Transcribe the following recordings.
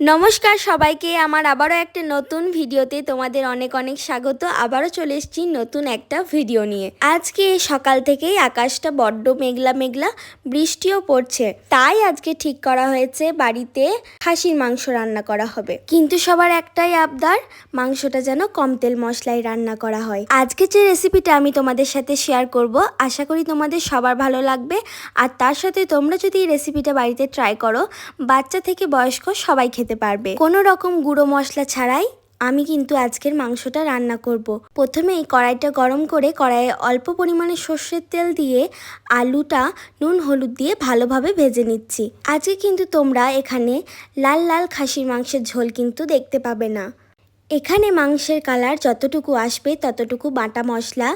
নমস্কার সবাইকে, আমার আবারও একটা নতুন ভিডিওতে তোমাদের অনেক অনেক স্বাগত। আবারও চলে এসেছি নতুন একটা ভিডিও নিয়ে। আজকে সকাল থেকেই আকাশটা বড্ড মেঘলা মেঘলা, বৃষ্টিও পড়ছে। তাই আজকে ঠিক করা হয়েছে বাড়িতে খাসির মাংস রান্না করা হবে। কিন্তু সবার একটাই আবদার, মাংসটা যেন কম তেল মশলায় রান্না করা হয়। আজকে যে রেসিপিটা আমি তোমাদের সাথে শেয়ার করব, আশা করি তোমাদের সবার ভালো লাগবে। আর তার সাথে তোমরা যদি এই রেসিপিটা বাড়িতে ট্রাই করো, বাচ্চা থেকে বয়স্ক সবাই খেতে পারবে। কোনো রকম গুঁড়ো মশলা ছাড়াই আমি কিন্তু আজকের মাংসটা রান্না করব। প্রথমেই কড়াইটা গরম করে কড়াইয়ে অল্প পরিমাণে সর্ষের তেল দিয়ে আলুটা নুন হলুদ দিয়ে ভালোভাবে ভেজে নিচ্ছি। আজকে কিন্তু তোমরা এখানে লাল লাল খাসির মাংসের ঝোল কিন্তু দেখতে পাবে না। এখানে মাংসের কালার যতটুকু আসবে ততটুকু বাটা মশলা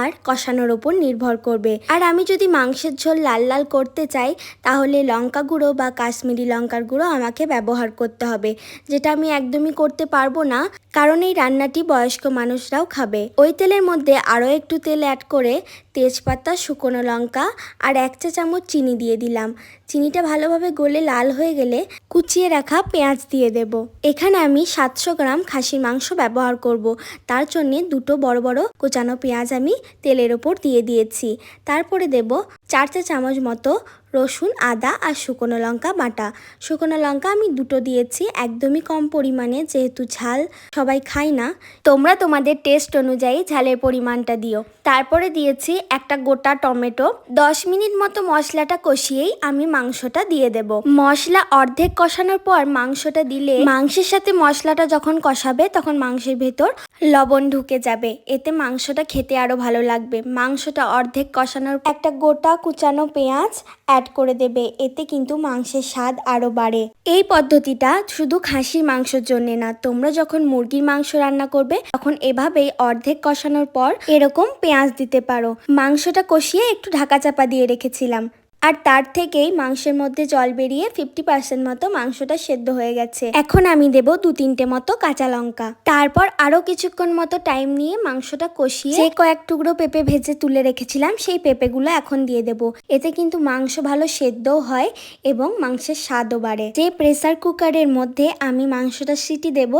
আর কষানোর ওপর নির্ভর করবে। আর আমি যদি মাংসের ঝোল লাল লাল করতে চাই, তাহলে লঙ্কা গুঁড়ো বা কাশ্মীরি লঙ্কার গুঁড়ো আমাকে ব্যবহার করতে হবে, যেটা আমি একদমই করতে পারব না। কারণ এই রান্নাটি বয়স্ক মানুষরাও খাবে। ওই তেলের মধ্যে আরও একটু তেল অ্যাড করে তেজপাতা, শুকনো লঙ্কা আর এক চা চামচ চিনি দিয়ে দিলাম। চিনিটা ভালোভাবে গলে লাল হয়ে গেলে কুচিয়ে রাখা পেঁয়াজ দিয়ে দেব। এখানে আমি সাতশো গ্রাম খাসির মাংস ব্যবহার করব। তার জন্যে দুটো বড় বড় কোচানো পেঁয়াজ আমি তেলের ওপর দিয়ে দিয়েছি। তারপরে দেব চার চা চামচ মতো রসুন, আদা আর শুকনো লঙ্কা বাটা। শুকনো লঙ্কা আমি দুটো দিয়েছি, একদমই কম পরিমাণে, যেহেতু ঝাল সবাই খায় না। তোমরা তোমাদের টেস্ট অনুযায়ী ঝালের পরিমাণটা দিও। তারপরে দিয়েছি একটা গোটা টমেটো। দশ মিনিট মতো মশলাটা কষিয়েই আমি মাংসটা দিয়ে দেব। মশলা অর্ধেক কষানোর পর মাংসটা দিলে মাংসের সাথে মশলাটা যখন কষাবে, তখন মাংসের ভেতর লবণ ঢুকে যাবে। এতে মাংসটা খেতে আরও ভালো লাগবে। মাংসটা অর্ধেক কষানোর একটা গোটা কুচানো পেঁয়াজ অ্যাড করে দেবে, এতে কিন্তু মাংসের স্বাদ আরও বাড়ে। এই পদ্ধতিটা শুধু খাসির মাংসর জন্যে না, তোমরা যখন মুরগির মাংস রান্না করবে, তখন এভাবেই অর্ধেক কষানোর পর এরকম পেঁয়াজ দিতে পারো। মাংসটা কষিয়ে একটু ঢাকা চাপা দিয়ে রেখেছিলাম। আর তার থেকেই মাংসের মধ্যে জল বেরিয়ে ফিফটি পার্সেন্ট মতো মাংসটা সেদ্ধ হয়ে গেছে। এখন আমি দেব দু তিনটে মতো কাঁচা লঙ্কা। তারপর আরও কিছুক্ষণ মতো টাইম নিয়ে মাংসটা কষিয়ে যে কয়েক টুকরো পেঁপে ভেজে তুলে রেখেছিলাম, সেই পেঁপেগুলো এখন দিয়ে দেব। এতে কিন্তু মাংস ভালো সেদ্ধও হয় এবং মাংসের স্বাদও বাড়ে। যে প্রেসার কুকারের মধ্যে আমি মাংসটা সিটি দেব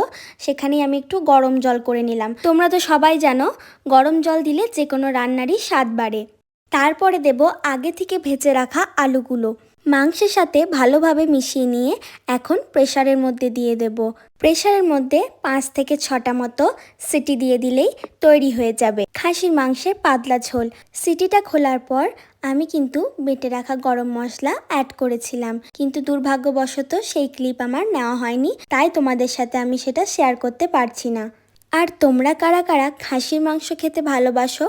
সেখানে আমি একটু গরম জল করে নিলাম। তোমরা তো সবাই জানো, গরম জল দিলে যে কোনো রান্নারই স্বাদ বাড়ে। তারপরে দেব আগে থেকে ভেজে রাখা আলুগুলো। মাংসের সাথে ভালোভাবে মিশিয়ে নিয়ে এখন প্রেশারের মধ্যে দিয়ে দেব। প্রেশারের মধ্যে পাঁচ থেকে ছটা মতো সিটি দিয়ে দিলেই তৈরি হয়ে যাবে। খাসির মাংসের পাতলা ঝোল। সিটিটা খোলার পর আমি কিন্তু বেটে রাখা গরম মশলা অ্যাড করেছিলাম। কিন্তু দুর্ভাগ্যবশত সেই ক্লিপ আমার নেওয়া হয়নি, তাই তোমাদের সাথে আমি সেটা শেয়ার করতে পারছি না। আর তোমরা কারা কারা খাসির মাংস খেতে ভালোবাসো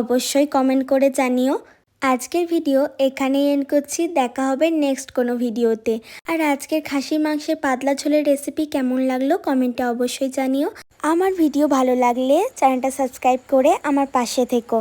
অবশ্যই কমেন্ট করে জানিও। আজকের ভিডিও এখানেই এন্ড করছি, দেখা হবে নেক্সট কোনো ভিডিওতে আর আজকের খাসির মাংসের পাতলা ঝোলের রেসিপি কেমন লাগল কমেন্টে অবশ্যই জানিও। আমার ভিডিও ভালো লাগলে চ্যানেলটা সাবস্ক্রাইব করে আমার পাশে থেকো।